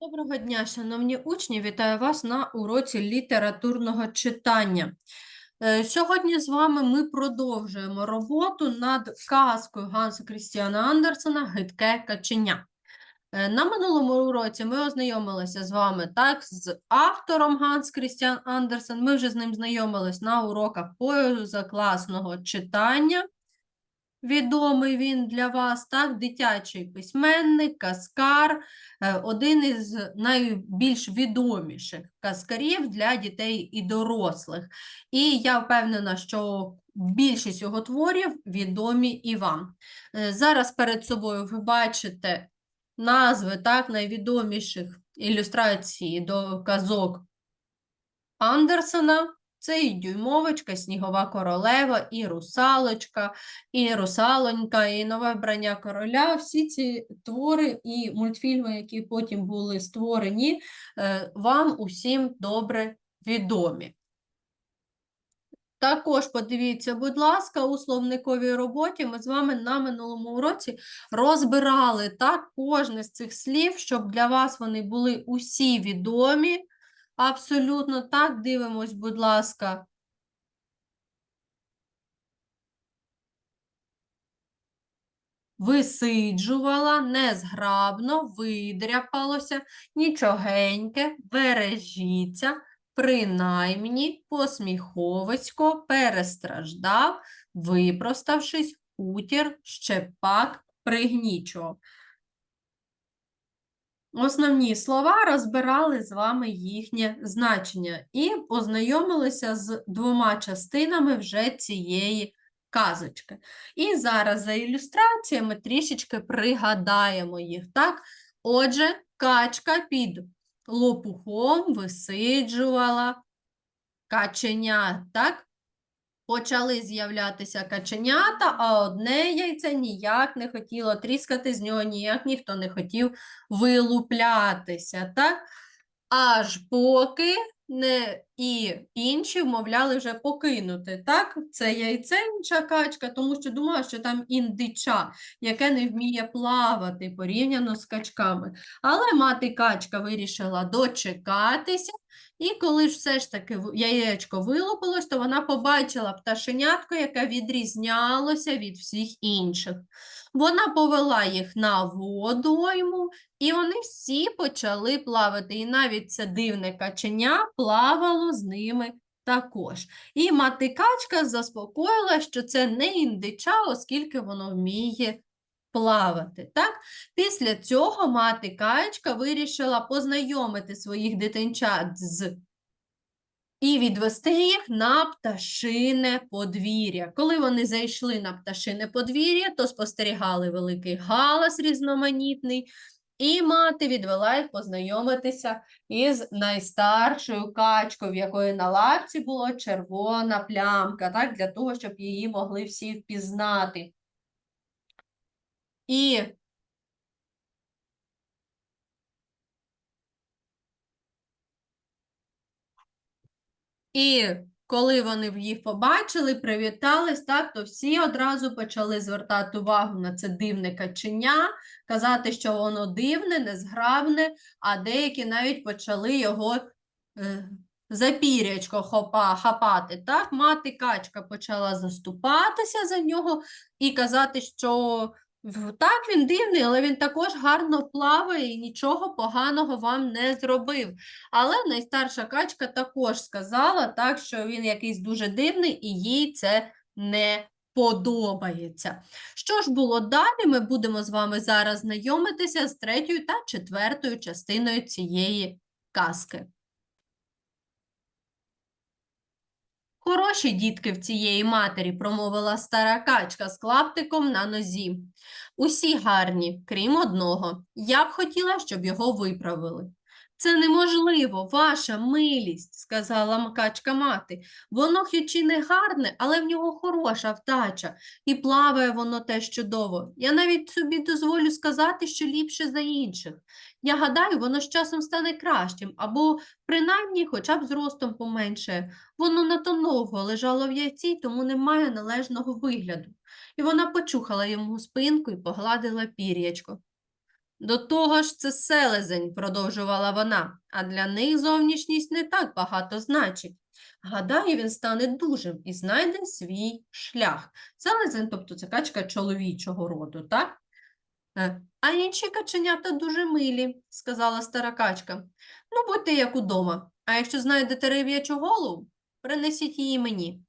Доброго дня, шановні учні! Вітаю вас на уроці літературного читання. Е, Сьогодні з вами ми продовжуємо роботу над казкою Ганса Крістіана Андерсена Гидке каченя. Е, На минулому уроці ми ознайомилися з вами так з автором Ганс Крістіан Андерсен. Ми вже з ним знайомились на уроках позакласного читання. Відомий він для вас, так, дитячий письменник, каскар, е, один із найбільш відоміших казкарів для дітей і дорослих. І я впевнена, що більшість його творів відомі і вам. Е, Зараз перед собою ви бачите назви так, найвідоміших ілюстрацій до казок Андерсена. Це і дюймовочка, снігова королева, і русалочка, і русалонька, і нове вбрання короля. Всі ці твори і мультфільми, які потім були створені, е, вам усім добре відомі. Також подивіться, будь ласка, у словниковій роботі ми з вами на минулому уроці розбирали так кожне з цих слів, щоб для вас вони були усі відомі. Абсолютно так, дивимось, будь ласка. Висиджувала, незграбно, видряпалося, нічогеньке, бережіться, принаймні, посміховисько, перестраждав, випроставшись, хутір, щепак, пригнічував. Основні слова розбирали з вами їхнє значення і ознайомилися з двома частинами вже цієї казочки. І зараз за ілюстраціями трішечки пригадаємо їх. Так? Отже, качка під лопухом висиджувала каченя, так? Почали з'являтися каченята, а одне яйце ніяк не хотіло тріскати, з нього ніяк ніхто не хотів вилуплятися, так? Аж поки не і інші вмовляли вже покинути, так? Це яйце інша качка, тому що думала, що там індича, яке не вміє плавати порівняно з качками. Але мати качка вирішила дочекатися, і коли ж все ж таки яєчко вилупилось, то вона побачила пташенятко, яке відрізнялося від всіх інших. Вона повела їх на водойму, і вони всі почали плавати. І навіть це дивне каченя плавало з ними також. І мати качка заспокоїла, що це не індича, оскільки воно вміє плавати. Так? Після цього мати качка вирішила познайомити своїх дитинчат з і відвести їх на пташине подвір'я. Коли вони зайшли на пташине подвір'я, то спостерігали великий галас різноманітний, і мати відвела їх познайомитися із найстаршою качкою, в якої на лапці була червона плямка, так, для того, щоб її могли всі впізнати. І І коли вони їх побачили, привітались, так, то всі одразу почали звертати увагу на це дивне каченя, казати, що воно дивне, незграбне, а деякі навіть почали його е, за пірячко хапати. Так, мати качка почала заступатися за нього і казати, що так, він дивний, але він також гарно плаває і нічого поганого вам не зробив. Але найстарша качка також сказала, так, що він якийсь дуже дивний і їй це не подобається. Що ж було далі? Ми будемо з вами зараз знайомитися з третьою та четвертою частиною цієї казки. Хороші дітки в цієї матері, промовила стара качка з клаптиком на нозі. Усі гарні, крім одного. Я б хотіла, щоб його виправили. Це неможливо, ваша милість, сказала м- качка мати. Воно хоч і не гарне, але в нього хороша вдача, і плаває воно теж чудово. Я навіть собі дозволю сказати, що ліпше за інших. Я гадаю, воно з часом стане кращим, або принаймні хоча б зростом поменшає. Воно надто довго лежало в яйці, тому не має належного вигляду. І вона почухала йому спинку і погладила пір'ячко. До того ж, це селезень, продовжувала вона, а для них зовнішність не так багато значить. Гадаю, він стане дужим і знайде свій шлях. Селезень, тобто це качка чоловічого роду, так? Е, А інші каченята дуже милі, сказала стара качка. Ну, будьте як удома. А якщо знайдете риб'ячу голову, принесіть її мені.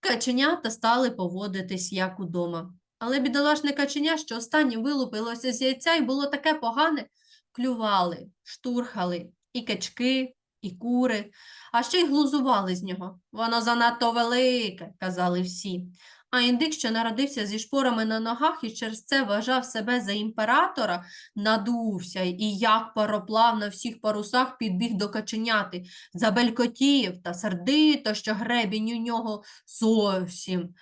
Каченята стали поводитись як удома. Але бідолашне каченя, що останнім вилупилося з яйця і було таке погане, клювали, штурхали і качки, і кури, а ще й глузували з нього. Воно занадто велике, казали всі. А індик, що народився зі шпорами на ногах і через це вважав себе за імператора, надувся і як пароплав на всіх парусах підбіг до каченяти, забелькотів та сердито, що гребінь у нього зовсім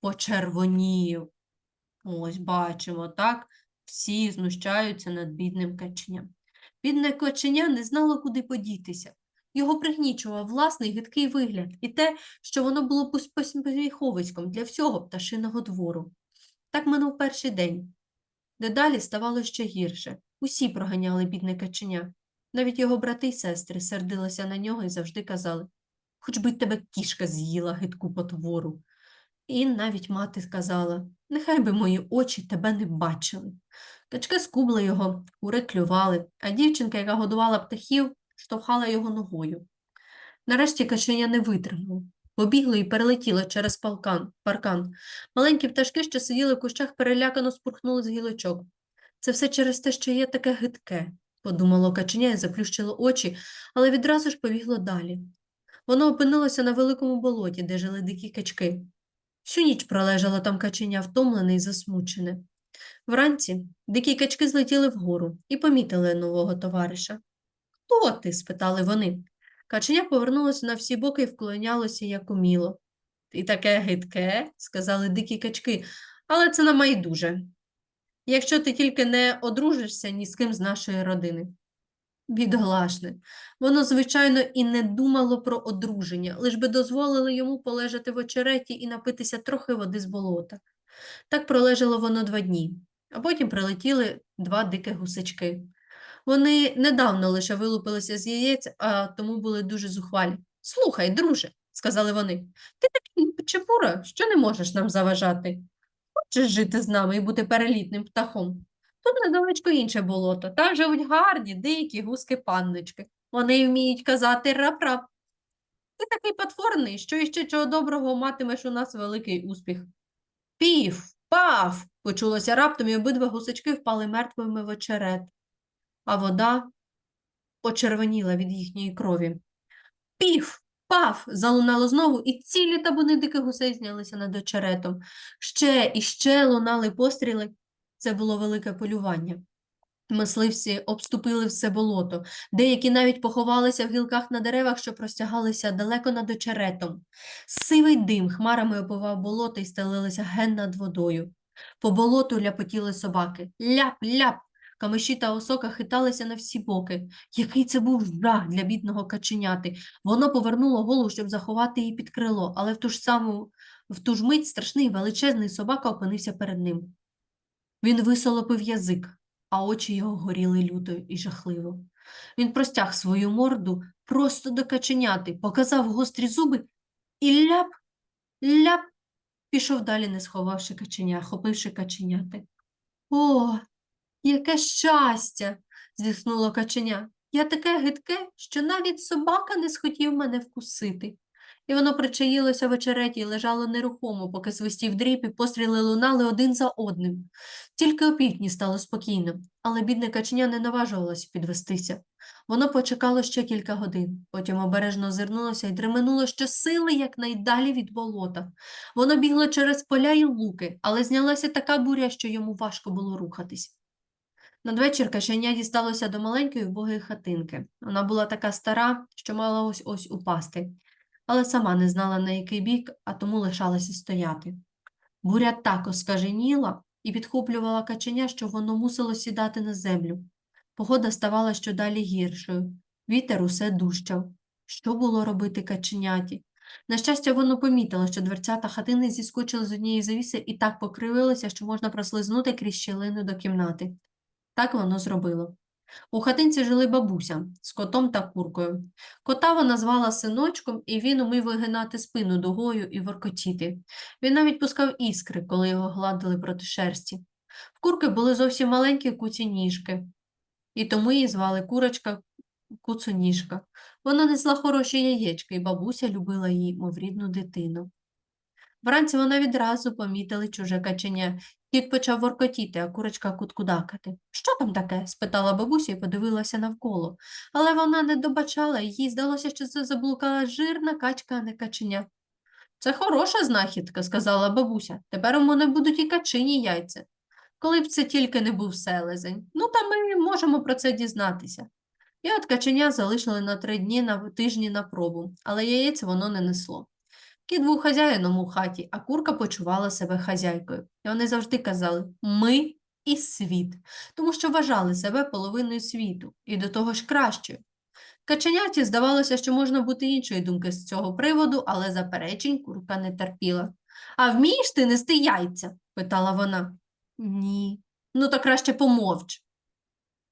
почервонів. Ось бачимо, так? Всі знущаються над бідним каченям. Бідне каченя не знало, куди подітися. Його пригнічував власний гидкий вигляд і те, що воно було пос- пос- посміховиськом для всього пташиного двору. Так минув перший день. Дедалі ставало ще гірше. Усі проганяли бідне каченя. Навіть його брати й сестри сердилися на нього і завжди казали Хоч би тебе кішка з'їла гидку потвору. І навіть мати сказала Нехай би мої очі тебе не бачили. Качки скубли його, кури клювали, а дівчинка, яка годувала птахів, штовхала його ногою. Нарешті каченя не витримало. Побігло і перелетіло через палкан, паркан. Маленькі пташки, що сиділи в кущах, перелякано спурхнули з гілочок. Це все через те, що є таке гидке, подумало каченя і заплющило очі, але відразу ж побігло далі. Воно опинилося на великому болоті, де жили дикі качки. Всю ніч пролежало там каченя, втомлене і засмучене. Вранці дикі качки злетіли вгору і помітили нового товариша. Хто ти? спитали вони. Каченя повернулося на всі боки і вклонялося, як уміло. Ти таке гидке, сказали дикі качки, але це нам майдуже. Якщо ти тільки не одружишся ні з ким з нашої родини. Бідолашне, воно, звичайно, і не думало про одруження, лиш би дозволили йому полежати в очереті і напитися трохи води з болота. Так пролежало воно два дні, а потім прилетіли два диких гусачки. Вони недавно лише вилупилися з яєць, а тому були дуже зухвалі. Слухай, друже, сказали вони, ти такий чепура, що не можеш нам заважати. Хочеш жити з нами і бути перелітним птахом? Тут недалечко інше болото. Там живуть гарні, дикі гуски-панночки. Вони вміють казати рап-рап. Ти такий потворний, що іще чого доброго матимеш у нас великий успіх. Пів, паф! почулося раптом, і обидва гусачки впали мертвими в очерет, а вода почервоніла від їхньої крові. Пів, паф! залунало знову, і цілі табуни диких гусей знялися над очеретом. Ще і ще лунали постріли. Це було велике полювання. Мисливці обступили все болото, деякі навіть поховалися в гілках на деревах, що простягалися далеко над очеретом. Сивий дим хмарами опивав болото і стелилися ген над водою. По болоту ляпотіли собаки. Ляп-ляп! Камиші та осока хиталися на всі боки. Який це був жах для бідного каченяти. Воно повернуло голову, щоб заховати її під крило, але в ту ж саму в ту ж мить страшний величезний собака опинився перед ним. Він висолопив язик, а очі його горіли люто і жахливо. Він простяг свою морду просто до каченяти, показав гострі зуби і ляп, ляп, пішов далі, не сховавши каченя, хопивши каченяти. О, яке щастя! зітхнуло каченя. Я таке гидке, що навіть собака не схотів мене вкусити. І воно причаїлося в очереті і лежало нерухомо, поки свистів дріб і постріли лунали один за одним. Тільки опівдні стало спокійно, але бідне каченя не наважувалося підвестися. Воно почекало ще кілька годин, потім обережно озирнулося і дременуло щосили якнайдалі від болота. Воно бігло через поля й луки, але знялася така буря, що йому важко було рухатись. Надвечір каченя дісталося до маленької вбогої хатинки. Вона була така стара, що мала ось ось упасти, але сама не знала, на який бік, а тому лишалася стояти. Буря так оскаженіла і підхоплювала каченя, що воно мусило сідати на землю. Погода ставала щодалі гіршою, вітер усе дужчав. Що було робити каченяті? На щастя, воно помітило, що дверцята хатини зіскочили з однієї завіси і так покривилися, що можна прослизнути крізь щілину до кімнати. Так воно зробило. У хатинці жили бабуся з котом та куркою. Кота вона звала синочком, і він умів вигинати спину дугою і воркотіти. Він навіть пускав іскри, коли його гладили проти шерсті. В курки були зовсім маленькі куці ніжки, і тому її звали курочка куцоніжка. Вона несла хороші яєчка, і бабуся любила її, мов рідну дитину. Вранці вона відразу помітили чуже каченя. Кіт почав воркотіти, а курочка куткудакати. Що там таке? спитала бабуся і подивилася навколо. Але вона не добачала, їй здалося, що це заблукала жирна качка, а не каченя. Це хороша знахідка, сказала бабуся. Тепер у мене будуть і качині яйця. Коли б це тільки не був селезень. Ну, та ми можемо про це дізнатися. І от каченя залишили на три дні на тижні на пробу, але яєць воно не несло. Кіт був хазяїном у хаті, а курка почувала себе хазяйкою. І вони завжди казали ми і світ, тому що вважали себе половиною світу і до того ж кращою. Каченяті здавалося, що можна бути іншої думки з цього приводу, але заперечень курка не терпіла. А вмієш ти нести яйця? питала вона. Ні. Ну, то краще помовч.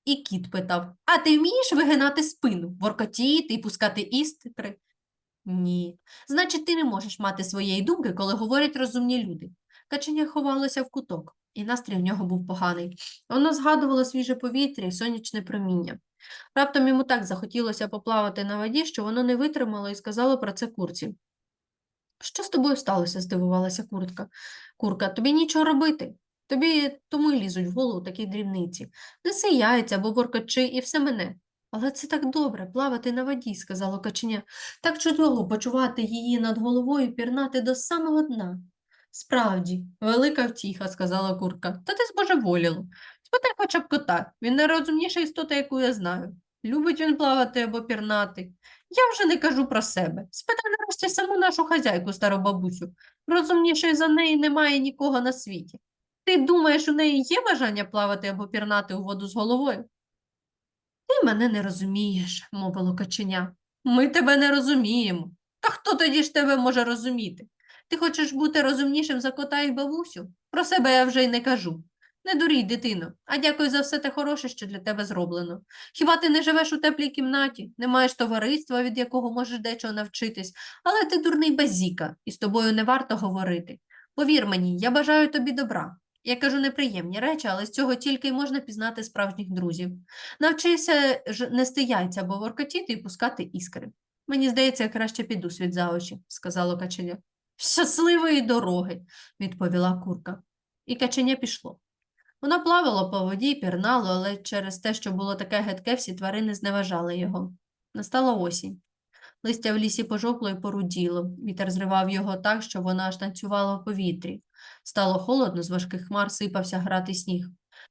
І кіт питав: А ти вмієш вигинати спину, воркотіти і пускати іскри? Ні. Значить, ти не можеш мати своєї думки, коли говорять розумні люди. Каченя ховалося в куток, і настрій в нього був поганий. Воно згадувало свіже повітря і сонячне проміння. Раптом йому так захотілося поплавати на воді, що воно не витримало і сказало про це курці. Що з тобою сталося? здивувалася куртка. Курка, тобі нічого робити. Тобі тому й лізуть в голову такі дрібниці. Неси яйця або воркачи і все мене. Але це так добре плавати на воді, сказало каченя. Так чудово почувати її над головою пірнати до самого дна. Справді, велика втіха, сказала курка. Та ти збожеволіло. Спитай хоча б кота. Він найрозумніша істота, яку я знаю. Любить він плавати або пірнати. Я вже не кажу про себе. Спитай нарешті саму нашу хазяйку, стару бабусю. Розумнішої за неї немає нікого на світі. Ти думаєш, у неї є бажання плавати або пірнати у воду з головою? Ти мене не розумієш, мовило каченя. Ми тебе не розуміємо. Та хто тоді ж тебе може розуміти? Ти хочеш бути розумнішим за кота і бабусю? Про себе я вже й не кажу. Не дурій, дитино, а дякую за все те хороше, що для тебе зроблено. Хіба ти не живеш у теплій кімнаті, не маєш товариства, від якого можеш дечого навчитись, але ти дурний базіка, і з тобою не варто говорити. Повір мені, я бажаю тобі добра. Я кажу неприємні речі, але з цього тільки й можна пізнати справжніх друзів. Навчися ж нести яйця або воркотіти і пускати іскри. Мені здається, я краще піду світ за очі, сказало каченя. Щасливої дороги, відповіла курка. І каченя пішло. Воно плавало по воді, пірнало, але через те, що було таке гидке, всі тварини зневажали його. Настала осінь. Листя в лісі пожовкло і поруділо. Вітер зривав його так, що вона аж танцювала в повітрі. Стало холодно, з важких хмар сипався грати сніг.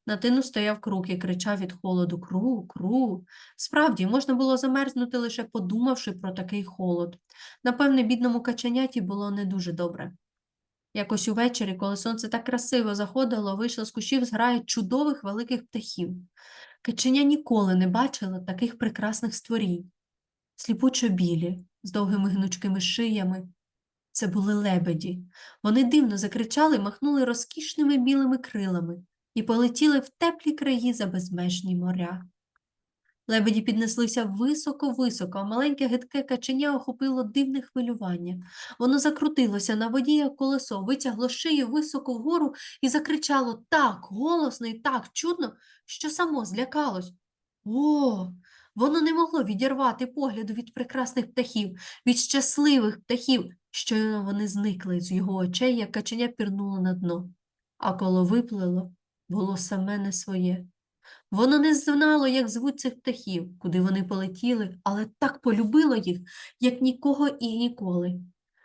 На тину стояв крук і кричав від холоду Кру, кру. Справді, можна було замерзнути, лише подумавши про такий холод. Напевне, бідному каченяті було не дуже добре. Якось увечері, коли сонце так красиво заходило, вийшла з кущів зграя чудових великих птахів. Каченя ніколи не бачила таких прекрасних створінь. Сліпучо білі, з довгими гнучкими шиями. Це були лебеді. Вони дивно закричали, махнули розкішними білими крилами і полетіли в теплі краї за безмежні моря. Лебеді піднеслися високо-високо, а маленьке гидке каченя охопило дивне хвилювання. Воно закрутилося на воді, як колесо, витягло шию високо вгору і закричало так голосно і так чудно, що само злякалось. О, воно не могло відірвати погляду від прекрасних птахів, від щасливих птахів. Щойно вони зникли з його очей, як каченя пірнуло на дно. А коло виплило, було саме не своє. Воно не знало, як звуть цих птахів, куди вони полетіли, але так полюбило їх, як нікого і ніколи.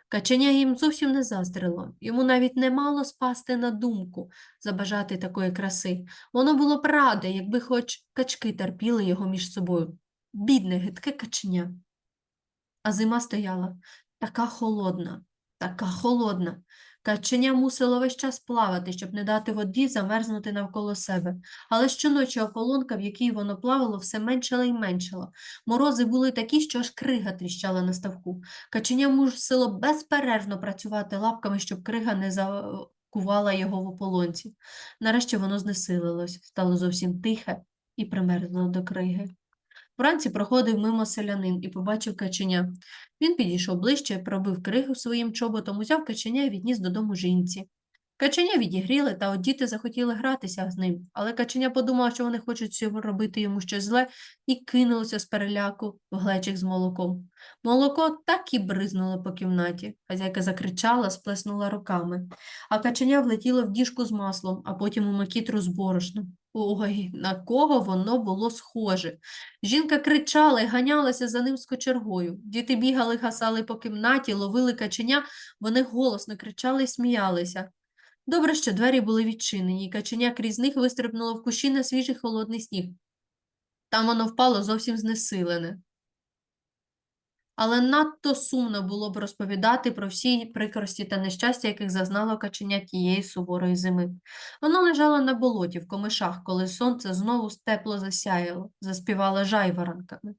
Каченя їм зовсім не заздрило, йому навіть не мало спасти на думку забажати такої краси. Воно було б раде, якби хоч качки терпіли його між собою. Бідне, гидке каченя. А зима стояла така холодна, така холодна. Каченя мусило весь час плавати, щоб не дати воді замерзнути навколо себе. Але щоночі ополонка, в якій воно плавало, все меншала і меншала. Морози були такі, що аж крига тріщала на ставку. Каченя мусило безперервно працювати лапками, щоб крига не кувала його в ополонці. Нарешті воно знесилилось, стало зовсім тихе і примерзло до криги. Вранці проходив мимо селянин і побачив каченя. Він підійшов ближче, пробив кригу своїм чоботом, узяв каченя і відніс додому жінці. Каченя відігріли, та от діти захотіли гратися з ним, але каченя подумав, що вони хочуть робити йому щось зле, і кинулося з переляку в глечик з молоком. Молоко так і бризнуло по кімнаті. Хазяйка закричала, сплеснула руками, а каченя влетіло в діжку з маслом, а потім у макітру з борошном. Ой, на кого воно було схоже. Жінка кричала і ганялася за ним з кочергою. Діти бігали, гасали по кімнаті, ловили каченя, вони голосно кричали і сміялися. Добре, що двері були відчинені, і каченя крізь них вистрибнуло в кущі на свіжий холодний сніг. Там воно впало зовсім знесилене. Але надто сумно було б розповідати про всі прикрості та нещастя, яких зазнало каченя тієї суворої зими. Воно лежало на болоті в комишах, коли сонце знову тепло засяяло, заспівало жайворонками.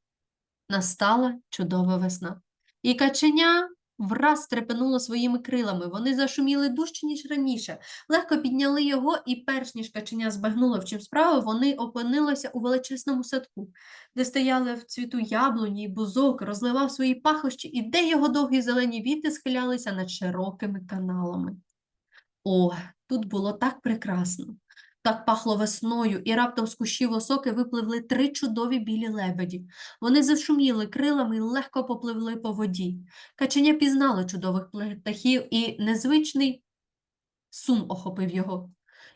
Настала чудова весна. І каченя враз стрепенуло своїми крилами. Вони зашуміли дужче, ніж раніше. Легко підняли його, і перш ніж каченя збагнуло, в чим справа, вони опинилися у величезному садку, де стояли в цвіту яблуні й бузок, розливав свої пахощі, і де його довгі зелені віти схилялися над широкими каналами. О, тут було так прекрасно. Так пахло весною, і раптом з кущів осоки випливли три чудові білі лебеді. Вони зашуміли крилами і легко попливли по воді. Каченя пізнало чудових птахів, і незвичний сум охопив його.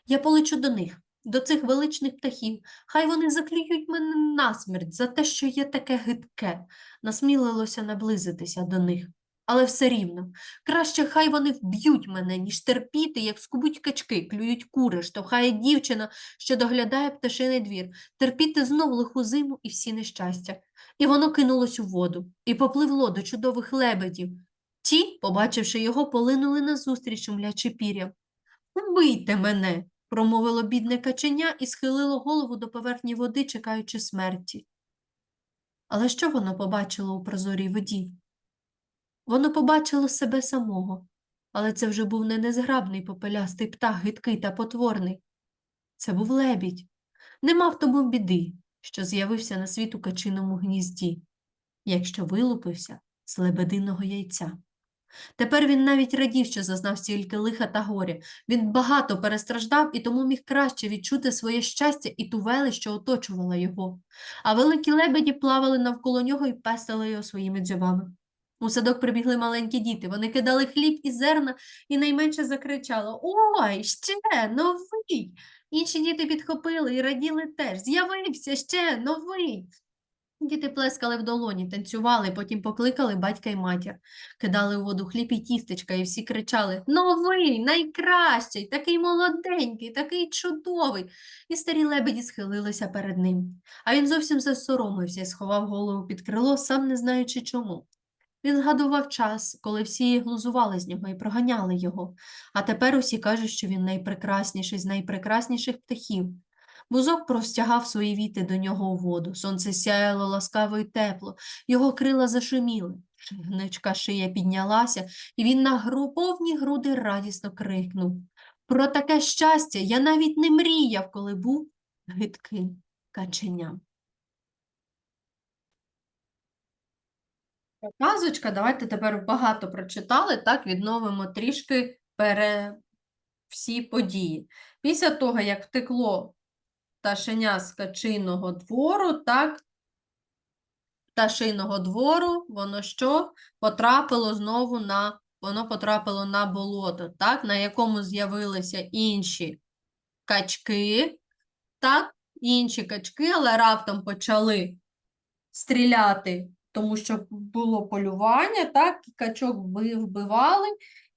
Я полечу до них, до цих величних птахів. Хай вони заклюють мене насмерть за те, що є таке гидке. Насмілилося наблизитися до них. Але все рівно, краще хай вони вб'ють мене, ніж терпіти, як скубуть качки, клюють кури, штовхає дівчина, що доглядає пташиний двір, терпіти знов лиху зиму і всі нещастя. І воно кинулось у воду і попливло до чудових лебедів. Ті, побачивши його, полинули назустріч шумлячи пір'ям. Убийте мене, промовило бідне каченя і схилило голову до поверхні води, чекаючи смерті. Але що воно побачило у прозорій воді? Воно побачило себе самого, але це вже був не незграбний попелястий птах, гидкий та потворний. Це був лебідь. Не мав тому біди, що з'явився на світ у качиному гнізді, якщо вилупився з лебединого яйця. Тепер він навіть радів, що зазнав стільки лиха та горя. Він багато перестраждав і тому міг краще відчути своє щастя і ту велич, що оточувала його. А великі лебеді плавали навколо нього і пестили його своїми дзьобами. У садок прибігли маленькі діти. Вони кидали хліб і зерна і найменше закричало Ой, ще новий. Інші діти підхопили і раділи теж. З'явився ще новий. Діти плескали в долоні, танцювали, потім покликали батька й матір, кидали у воду хліб і тістечка, і всі кричали Новий, найкращий, такий молоденький, такий чудовий. І старі лебеді схилилися перед ним. А він зовсім засоромився і сховав голову під крило, сам не знаючи чому. Він згадував час, коли всі глузували з нього і проганяли його, а тепер усі кажуть, що він найпрекрасніший з найпрекрасніших птахів. Бузок простягав свої віти до нього у воду, сонце сяяло ласкаво й тепло, його крила зашуміли, гничка шия піднялася, і він на гру, повні груди радісно крикнув. Про таке щастя я навіть не мріяв, коли був гидким каченям. Казочка, давайте тепер багато прочитали, так відновимо трішки пере... всі події. Після того, як втекло пташеня з качиного двору, так, пташиного двору, воно що? Потрапило знову на, воно потрапило на болото, так, на якому з'явилися інші качки, так, інші качки, але раптом почали стріляти тому що було полювання, так, качок вбивали,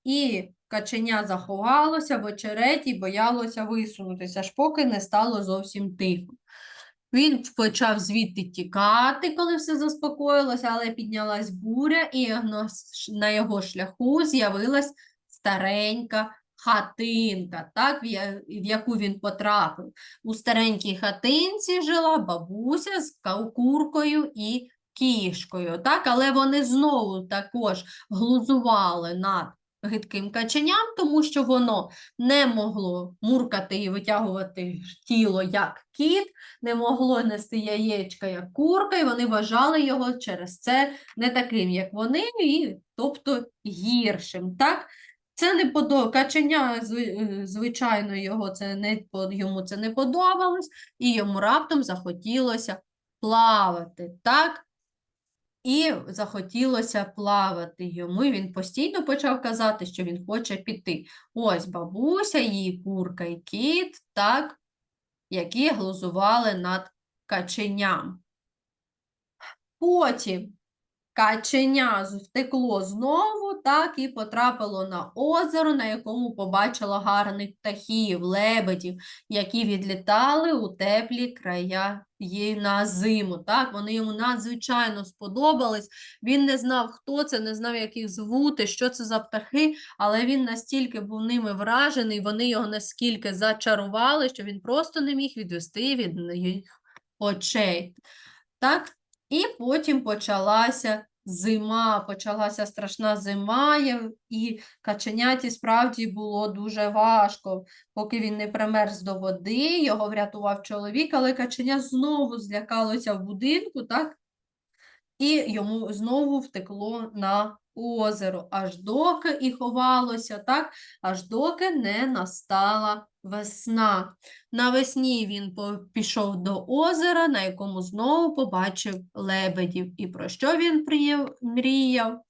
і каченя заховалося в очереті, боялося висунутися, аж поки не стало зовсім тихо. Він почав звідти тікати, коли все заспокоїлося, але піднялась буря, і на його шляху з'явилась старенька хатинка, так, в яку він потрапив. У старенькій хатинці жила бабуся з куркою і кішкою, так? Але вони знову також глузували над гидким каченям, тому що воно не могло муркати і витягувати тіло як кіт, не могло нести яєчка як курка, і вони вважали його через це не таким, як вони, і тобто гіршим. Так? Це не подо... Каченя, е, звичайно, його це не йому це не подобалось, і йому раптом захотілося плавати. Так? І захотілося плавати йому. і Він постійно почав казати, що він хоче піти. Ось бабуся, її курка і кіт, так, які глузували над каченям. Потім каченя втекло знову, так, і потрапило на озеро, на якому побачило гарних птахів, лебедів, які відлітали у теплі края їй на зиму. Так, вони йому надзвичайно сподобались. Він не знав, хто це, не знав, як їх звути, що це за птахи, але він настільки був ними вражений, вони його наскільки зачарували, що він просто не міг відвести від їх очей. Так, і потім почалася зима, почалася страшна зима, і каченяті справді було дуже важко. Поки він не примерз до води, його врятував чоловік, але каченя знову злякалося в будинку, так? І йому знову втекло на озеро, аж доки і ховалося, так? Аж доки не настала весна. Навесні він пішов до озера, на якому знову побачив лебедів. І про що він мріяв?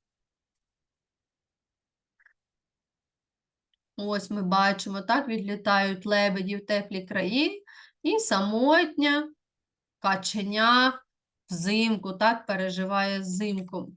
Ось ми бачимо, так відлітають лебеді в теплі краї, і самотня каченя взимку, так переживає зимку.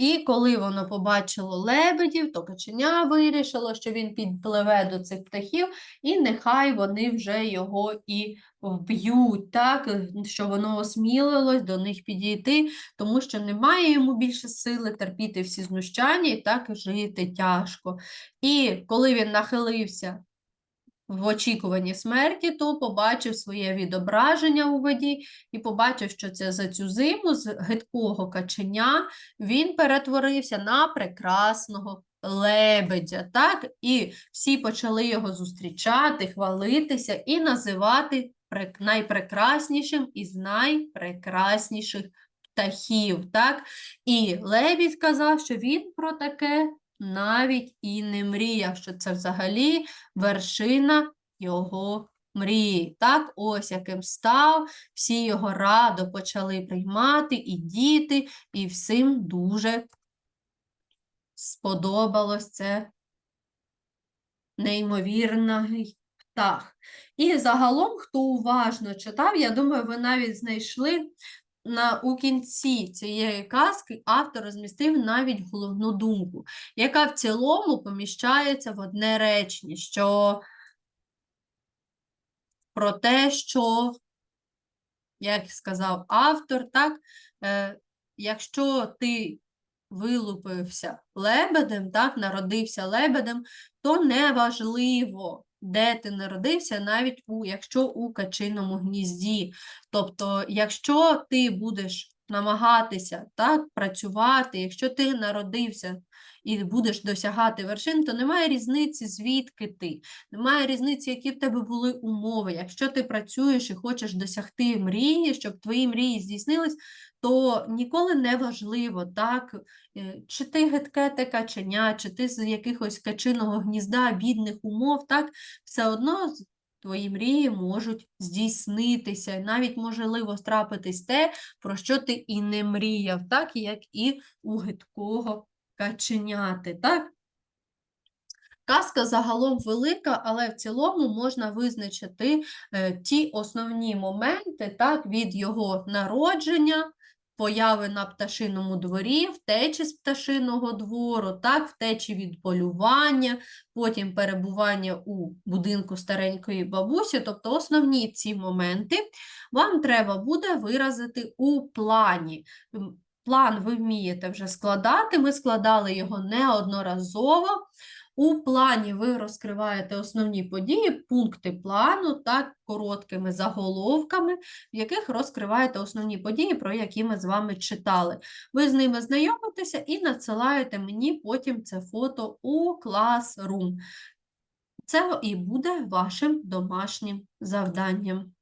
І коли воно побачило лебедів, то каченя вирішило, що він підпливе до цих птахів, і нехай вони вже його і вб'ють, так, що воно осмілилось до них підійти, тому що немає йому більше сили терпіти всі знущання і так жити тяжко. І коли він нахилився в очікуванні смерті, то побачив своє відображення у воді і побачив, що це за цю зиму з гидкого каченя він перетворився на прекрасного лебедя. Так? І всі почали його зустрічати, хвалитися і називати найпрекраснішим із найпрекрасніших птахів. Так? І лебідь казав, що він про таке навіть і не мріяв, що це взагалі вершина його мрії. Так, ось яким став, всі його радо почали приймати, і діти, і всім дуже сподобалось це неймовірний птах. І загалом, хто уважно читав, я думаю, ви навіть знайшли на, у кінці цієї казки автор розмістив навіть головну думку, яка в цілому поміщається в одне речення, що про те, що, як сказав автор, так, е, якщо ти вилупився лебедем, так, народився лебедем, то неважливо, де ти народився, навіть у, якщо у качиному гнізді. Тобто, якщо ти будеш намагатися так, працювати, якщо ти народився і будеш досягати вершин, то немає різниці, звідки ти. Немає різниці, які в тебе були умови. Якщо ти працюєш і хочеш досягти мрії, щоб твої мрії здійснились, то ніколи не важливо, так, е, чи ти гидке те каченя, чи ти з якихось качиного гнізда, бідних умов, так, все одно твої мрії можуть здійснитися. Навіть можливо трапитись те, про що ти і не мріяв, так, як і у гидкого каченяти, так? Казка загалом велика, але в цілому можна визначити е, ті основні моменти так, від його народження, появи на пташиному дворі, втечі з пташиного двору, так, втечі від полювання, потім перебування у будинку старенької бабусі. Тобто основні ці моменти вам треба буде виразити у плані. План ви вмієте вже складати, ми складали його неодноразово. У плані ви розкриваєте основні події, пункти плану та короткими заголовками, в яких розкриваєте основні події, про які ми з вами читали. Ви з ними знайомитеся і надсилаєте мені потім це фото у Classroom. Це і буде вашим домашнім завданням.